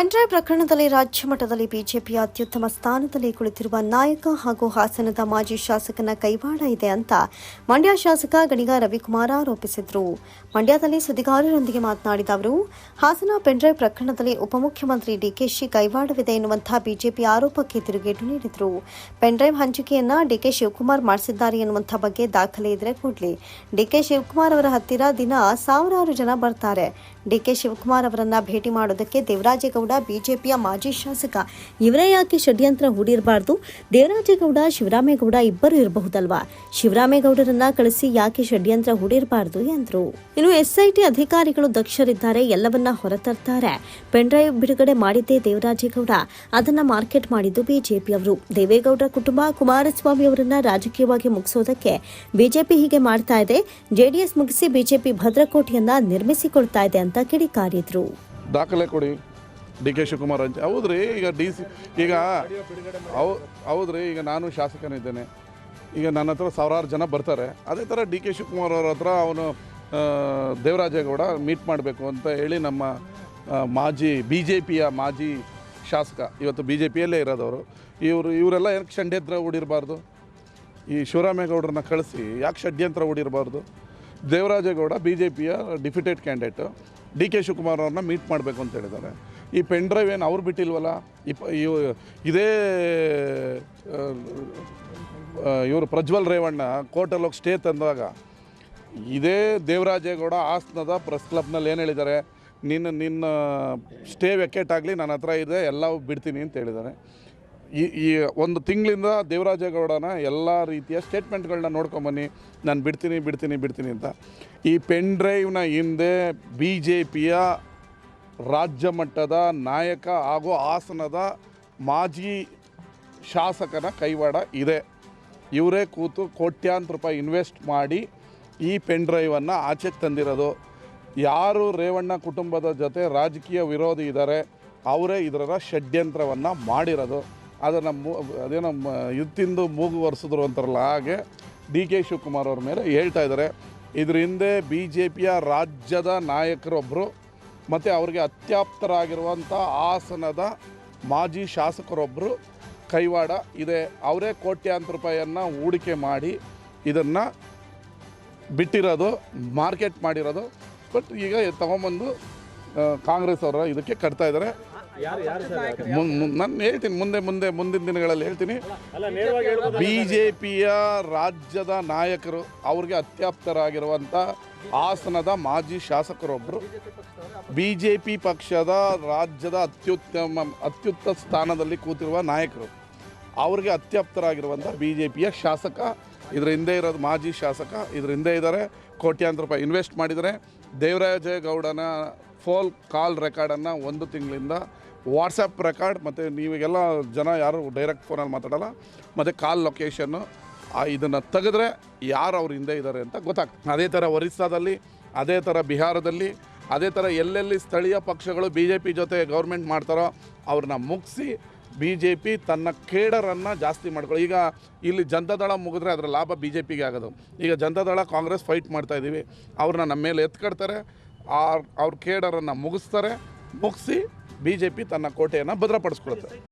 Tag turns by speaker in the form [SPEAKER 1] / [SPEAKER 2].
[SPEAKER 1] Pen drive ಪ್ರಕರಣದಲ್ಲಿ ರಾಜ್ಯ ಮಟ್ಟದಲ್ಲಿ ಬಿಜೆಪಿಯ ಅತ್ಯುತ್ತಮ ಸ್ಥಾನದಲ್ಲಿ ಕುಳಿತಿರುವ ನಾಯಕ ಹಾಗೂ ಹಾಸನದ ಮಾಜಿ ಶಾಸಕನ ಕೈವಾಡ ಇದೆ ಅಂತ ಮಂಡ್ಯ ಶಾಸಕ ಗಣಿಗ ರವಿಕುಮಾರ್ ಆರೋಪಿಸಿದರು. ಮಂಡ್ಯದಲ್ಲಿ ಸುದ್ದಿಗಾರರೊಂದಿಗೆ ಮಾತನಾಡಿದ ಅವರು, ಹಾಸನ ಪೆನ್ಡ್ರೈವ್ ಪ್ರಕರಣದಲ್ಲಿ ಉಪಮುಖ್ಯಮಂತ್ರಿ ಡಿಕೆಶಿ ಕೈವಾಡವಿದೆ ಎನ್ನುವಂತಹ ಬಿಜೆಪಿ ಆರೋಪಕ್ಕೆ ತಿರುಗೇಟು ನೀಡಿದರು. ಪೆನ್ಡ್ರೈವ್ ಹಂಚಿಕೆಯನ್ನ ಡಿಕೆ ಶಿವಕುಮಾರ್ ಮಾಡಿಸಿದ್ದಾರೆ ಎನ್ನುವಂತಹ ಬಗ್ಗೆ ದಾಖಲೆ ಇದ್ರೆ ಕೂಡಲಿ. ಡಿಕೆ ಶಿವಕುಮಾರ್ ಅವರ ಹತ್ತಿರ ದಿನ ಸಾವಿರಾರು ಜನ ಬರ್ತಾರೆ. ಡಿಕೆ ಶಿವಕುಮಾರ್ ಅವರನ್ನ ಭೇಟಿ ಮಾಡೋದಕ್ಕೆ ದೇವರಾಜೇಗೌಡ ಬಿಜೆಪಿಯ ಮಾಜಿ ಶಾಸಕ ಇವರೇ ಯಾಕೆ ಷಡ್ಯಂತ್ರ ಹೂಡಿರಬಾರ್ದು? ದೇವರಾಜೇಗೌಡ, ಶಿವರಾಮೇಗೌಡ ಇಬ್ಬರು ಇರಬಹುದಲ್ವಾ? ಶಿವರಾಮೇಗೌಡರನ್ನ ಕಳಿಸಿ ಯಾಕೆ ಷಡ್ಯಂತ್ರ ಹೂಡಿರಬಾರ್ದು ಎಂದರು. ಇನ್ನು ಎಸ್ಐಟಿ ಅಧಿಕಾರಿಗಳು ದಕ್ಷರಿದ್ದಾರೆ, ಎಲ್ಲವನ್ನ ಹೊರತರ್ತಾರೆ. ಪೆನ್ಡ್ರೈವ್ ಬಿಡುಗಡೆ ಮಾಡಿದ್ದೇ ದೇವರಾಜೇಗೌಡ. ಅದನ್ನ ಮಾರ್ಕೆಟ್ ಮಾಡಿದ್ದು ಬಿಜೆಪಿಯವರು ದೇವೇಗೌಡ ಕುಟುಂಬ ಕುಮಾರಸ್ವಾಮಿ ಅವರನ್ನ ರಾಜಕೀಯವಾಗಿ ಮುಗಿಸೋದಕ್ಕೆ ಬಿಜೆಪಿ ಹೀಗೆ ಮಾಡ್ತಾ ಇದೆ. ಜೆಡಿಎಸ್ ಮುಗಿಸಿ ಬಿಜೆಪಿ ಭದ್ರಕೋಟೆಯನ್ನ ನಿರ್ಮಿಸಿಕೊಳ್ತಾ ಇದೆ ಅಂತ ಕಿಡಿಕಾರಿದ್ರು.
[SPEAKER 2] ದಾಖಲೆ ಕೊಡಿ. ಡಿ ಕೆ ಶಿವಕುಮಾರ್ ಅಂತ. ಹೌದ್ರಿ, ಈಗ ಡಿ ಸಿ, ಈಗ ಹೌ ಹೌದ್ರಿ, ಈಗ ನಾನು ಶಾಸಕನಿದ್ದೇನೆ. ಈಗ ನನ್ನ ಹತ್ರ ಸಾವಿರಾರು ಜನ ಬರ್ತಾರೆ. ಅದೇ ಥರ ಡಿ ಕೆ ಶಿವಕುಮಾರ್ ಅವ್ರ ಹತ್ರ ಅವನು ದೇವರಾಜೇಗೌಡ ಮೀಟ್ ಮಾಡಬೇಕು ಅಂತ ಹೇಳಿ ನಮ್ಮ ಮಾಜಿ ಬಿ ಜೆ ಪಿಯ ಮಾಜಿ ಶಾಸಕ, ಇವತ್ತು ಬಿ ಜೆ ಪಿಯಲ್ಲೇ ಇರೋದವರು ಇವರು, ಇವರೆಲ್ಲ ಏನಕ್ಕೆ ಷಡ್ಯಂತ್ರ ಹೂಡಿರಬಾರ್ದು? ಈ ಶಿವರಾಮೇಗೌಡರನ್ನ ಕಳಿಸಿ ಯಾಕೆ ಷಡ್ಯಂತ್ರ ಹೂಡಿರಬಾರ್ದು? ದೇವರಾಜೇಗೌಡ ಬಿ ಜೆ ಪಿಯ defeated candidate. D K Shivakumar ಅವ್ರನ್ನ ಮೀಟ್ ಮಾಡಬೇಕು ಅಂತ ಹೇಳಿದ್ದಾರೆ. ಈ ಪೆನ್ ಡ್ರೈವ್ ಏನು ಅವ್ರು ಬಿಟ್ಟಿಲ್ವಲ್ಲ? ಇಪ್ಪ ಇದೇ ಇವರು ಪ್ರಜ್ವಲ್ ರೇವಣ್ಣ ಕೋರ್ಟಲ್ಲಿ ಹೋಗಿ ಸ್ಟೇ ತಂದಾಗ, ಇದೇ ದೇವರಾಜೇಗೌಡ ಹಾಸನದ ಪ್ರೆಸ್ ಕ್ಲಬ್ನಲ್ಲಿ ಏನು ಹೇಳಿದ್ದಾರೆ? ನಿನ್ನ ನಿನ್ನ ಸ್ಟೇ ವೆಕೇಟ್ ಆಗಲಿ ನನ್ನ ಹತ್ರ ಇದೆ ಎಲ್ಲ ಬಿಡ್ತೀನಿ ಅಂತ ಹೇಳಿದ್ದಾರೆ. ಈ ಈ ಒಂದು ತಿಂಗಳಿಂದ ದೇವರಾಜೇಗೌಡನ ಎಲ್ಲ ರೀತಿಯ ಸ್ಟೇಟ್ಮೆಂಟ್ಗಳನ್ನ ನೋಡ್ಕೊಂಬನ್ನಿ ನಾನು ಬಿಡ್ತೀನಿ ಬಿಡ್ತೀನಿ ಬಿಡ್ತೀನಿ ಅಂತ. ಈ ಪೆನ್ ಡ್ರೈವ್ನ ಹಿಂದೆ ಬಿ ಜೆ ಪಿಯ ರಾಜ್ಯ ಮಟ್ಟದ ನಾಯಕ ಹಾಗೂ ಹಾಸನದ ಮಾಜಿ ಶಾಸಕನ ಕೈವಾಡ ಇದೆ. ಇವರೇ ಕೂತು ಕೋಟ್ಯಾಂತರ ರೂಪಾಯಿ ಇನ್ವೆಸ್ಟ್ ಮಾಡಿ ಈ ಪೆನ್ ಡ್ರೈವನ್ನು ಆಚೆಗೆ ತಂದಿರೋದು. ಯಾರು ರೇವಣ್ಣ ಕುಟುಂಬದ ಜೊತೆ ರಾಜಕೀಯ ವಿರೋಧಿ ಇದ್ದಾರೆ ಅವರೇ ಇದರ ಷಡ್ಯಂತ್ರವನ್ನು ಮಾಡಿರೋದು. ಅದನ್ನು ಮೂ, ಅದೇನೋ ಮ- ಇದು ತಿಂದು ಮೂಗು ಒರೆಸಿದ್ರು ಅಂತಾರಲ್ಲ, ಹಾಗೆ ಡಿ ಕೆ ಶಿವಕುಮಾರ್ ಅವ್ರ ಮೇಲೆ ಹೇಳ್ತಾ ಇದ್ದಾರೆ ಇದರ ಹಿಂದೆ ಬಿ ಜೆ ಪಿಯ ರಾಜ್ಯದ ನಾಯಕರೊಬ್ಬರು ಮತ್ತು ಅವರಿಗೆ ಅತ್ಯಾಪ್ತರಾಗಿರುವಂಥ ಹಾಸನದ ಮಾಜಿ ಶಾಸಕರೊಬ್ಬರು ಕೈವಾಡ. ಇದೆ ಅವರೇ ಕೋಟ್ಯಾಂತರ ರೂಪಾಯಿಯನ್ನು ಹೂಡಿಕೆ ಮಾಡಿ ಇದನ್ನು ಬಿಟ್ಟಿರೋದು ಮಾರ್ಕೆಟ್ ಮಾಡಿರೋದು. ಬಟ್ ಈಗ ತಗೊಂಬಂದು ಕಾಂಗ್ರೆಸ್ ಅವರ ಇದಕ್ಕೆ ಕಟ್ತಾ ಇದ್ದಾರೆ. ನಾನು ಹೇಳ್ತೀನಿ ಮುಂದೆ ಮುಂದೆ ಮುಂದಿನ ದಿನಗಳಲ್ಲಿ ಹೇಳ್ತೀನಿ. ಬಿ ಜೆ ಪಿಯ ರಾಜ್ಯದ ನಾಯಕರು ಅವ್ರಿಗೆ ಅತ್ಯಾಪ್ತರಾಗಿರುವಂಥ ಹಾಸನದ ಮಾಜಿ ಶಾಸಕರೊಬ್ಬರು ಬಿ ಜೆ ಪಿ ಪಕ್ಷದ ರಾಜ್ಯದ ಅತ್ಯುತ್ತಮ, ಅತ್ಯುತ್ತ ಸ್ಥಾನದಲ್ಲಿ ಕೂತಿರುವ ನಾಯಕರು. ಅವರಿಗೆ ಅತ್ಯಪ್ತರಾಗಿರುವಂಥ ಬಿ ಜೆ ಪಿಯ ಶಾಸಕ, ಇದ್ರ ಹಿಂದೆ ಇರೋದು ಮಾಜಿ ಶಾಸಕ, ಇದ್ರ ಹಿಂದೆ ಇದ್ದಾರೆ ಕೋಟ್ಯಾಂತರ ರೂಪಾಯಿ ಇನ್ವೆಸ್ಟ್ ಮಾಡಿದರೆ. ದೇವರಾಜೇಗೌಡನ ಫೋಲ್ ಕಾಲ್ ರೆಕಾರ್ಡನ್ನು ಒಂದು ತಿಂಗಳಿಂದ ವಾಟ್ಸಪ್ ರೆಕಾರ್ಡ್, ಮತ್ತು ನೀವಿಗೆಲ್ಲ ಜನ ಯಾರು ಡೈರೆಕ್ಟ್ ಫೋನಲ್ಲಿ ಮಾತಾಡಲ್ಲ, ಮತ್ತು ಕಾಲ್ ಲೊಕೇಶನ್ನು ಇದನ್ನು ತೆಗೆದ್ರೆ ಯಾರು ಅವ್ರ ಹಿಂದೆ ಇದ್ದಾರೆ ಅಂತ ಗೊತ್ತಾಗ್ತದೆ. ಅದೇ ಥರ ಒರಿಸ್ಸಾದಲ್ಲಿ, ಅದೇ ಥರ ಬಿಹಾರದಲ್ಲಿ, ಅದೇ ಥರ ಎಲ್ಲೆಲ್ಲಿ ಸ್ಥಳೀಯ ಪಕ್ಷಗಳು ಬಿ ಜೆ ಪಿ ಜೊತೆ ಗೌರ್ಮೆಂಟ್ ಮಾಡ್ತಾರೋ ಅವ್ರನ್ನ ಮುಗಿಸಿ ಬಿ ಜೆ ಪಿ ತನ್ನ ಕೇಡರನ್ನು ಜಾಸ್ತಿ ಮಾಡ್ಕೊಳ್ಳಿ ಈಗ ಇಲ್ಲಿ ಜನತಾದಳ ಮುಗಿದ್ರೆ ಅದರ ಲಾಭ ಬಿ ಜೆ ಪಿಗೆ ಆಗೋದು. ಈಗ ಜನತಾದಳ ಕಾಂಗ್ರೆಸ್ ಫೈಟ್ ಮಾಡ್ತಾ ಇದ್ದೀವಿ ಅವ್ರನ್ನ ನಮ್ಮ ಮೇಲೆ ಎತ್ಕಡ್ತಾರೆ. ಅವ್ರ ಕೇಡರನ್ನು ಮುಗಿಸ್ತಾರೆ. ಮುಗಿಸಿ ಬಿ ಜೆ ಪಿ ತನ್ನ ಕೋಟೆಯನ್ನು ಭದ್ರಪಡಿಸ್ಕೊಳುತ್ತೆ.